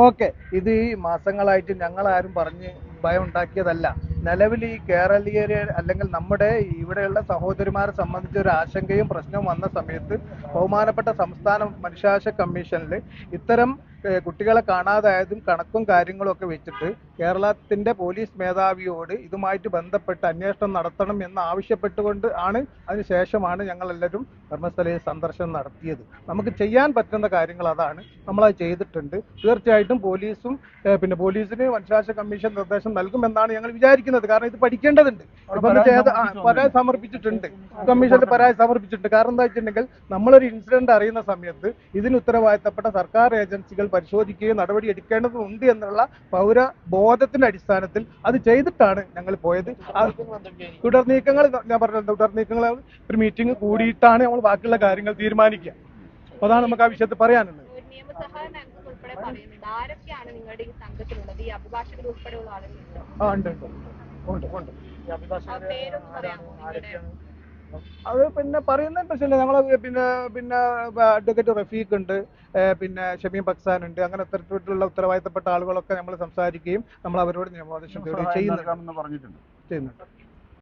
Okay. ഇത് ഈ മാസങ്ങളായിട്ട് ഞങ്ങൾ ആരും പറഞ്ഞ് ഭയം ഉണ്ടാക്കിയതല്ല. നിലവിൽ ഈ കേരളീയരെ അല്ലെങ്കിൽ നമ്മുടെ ഇവിടെയുള്ള സഹോദരിമാരെ സംബന്ധിച്ച ഒരു ആശങ്കയും പ്രശ്നവും വന്ന സമയത്ത് ബഹുമാനപ്പെട്ട സംസ്ഥാന മനുഷ്യാവകാശ കമ്മീഷനിൽ ഇത്തരം കുട്ടികളെ കാണാതായതും കണക്കും കാര്യങ്ങളും ഒക്കെ വെച്ചിട്ട് കേരളത്തിന്റെ പോലീസ് മേധാവിയോട് ഇതുമായിട്ട് ബന്ധപ്പെട്ട് അന്വേഷണം നടത്തണം എന്ന് ആവശ്യപ്പെട്ടുകൊണ്ട് ആണ് അതിനുശേഷമാണ് ഞങ്ങൾ എല്ലാവരും ധർമ്മസ്ഥലയിൽ സന്ദർശനം നടത്തിയത്. നമുക്ക് ചെയ്യാൻ പറ്റുന്ന കാര്യങ്ങൾ അതാണ് നമ്മളത് ചെയ്തിട്ടുണ്ട്. തീർച്ചയായിട്ടും പോലീസും പിന്നെ പോലീസിന് മനുഷ്യാവകാശ കമ്മീഷൻ നിർദ്ദേശം നൽകുമെന്നാണ് ഞങ്ങൾ വിചാരിക്കുന്നത്. കാരണം ഇത് പഠിക്കേണ്ടതുണ്ട്. പരാതി സമർപ്പിച്ചിട്ടുണ്ട്. കമ്മീഷനിൽ പരാതി സമർപ്പിച്ചിട്ടുണ്ട്. കാരണം എന്താ വെച്ചിട്ടുണ്ടെങ്കിൽ നമ്മളൊരു ഇൻസിഡന്റ് അറിയുന്ന സമയത്ത് ഇതിന് ഉത്തരവാദിത്തപ്പെട്ട സർക്കാർ ഏജൻസികൾ പരിശോധിക്കുകയും നടപടി എടുക്കേണ്ടതുണ്ട് എന്നുള്ള പൗര ബോധത്തിന്റെ അടിസ്ഥാനത്തിൽ അത് ചെയ്തിട്ടാണ് ഞങ്ങൾ പോയത്. തുടർ നീക്കങ്ങൾ ഞാൻ പറഞ്ഞത് തുടർ നീക്കങ്ങൾ? ഒരു മീറ്റിംഗ് കൂടിയിട്ടാണ് നമ്മൾ ബാക്കിയുള്ള കാര്യങ്ങൾ തീരുമാനിക്കുക. അപ്പൊ അതാണ് നമുക്ക് ആ വിഷയത്തിൽ പറയാനുള്ളത്. ആ ഉണ്ട് ഉണ്ട്. ഉണ്ട്. ഉണ്ട്. അത് പിന്നെ പറയുന്ന പ്രശ്നമില്ല. ഞങ്ങൾ പിന്നെ പിന്നെ അഡ്വക്കേറ്റ് റഫീഖ് ഉണ്ട്. പിന്നെ ഷമീം ബക്സാൻ ഉണ്ട്. അങ്ങനെ ഇത്തരത്തിലുള്ള ഉത്തരവാദിത്തപ്പെട്ട ആളുകളൊക്കെ നമ്മൾ സംസാരിക്കുകയും നമ്മൾ അവരോട് നിയമോപദേശം ചെയ്യുന്നുണ്ട്. പറഞ്ഞിട്ടുണ്ട്. ചെയ്യുന്നുണ്ട്.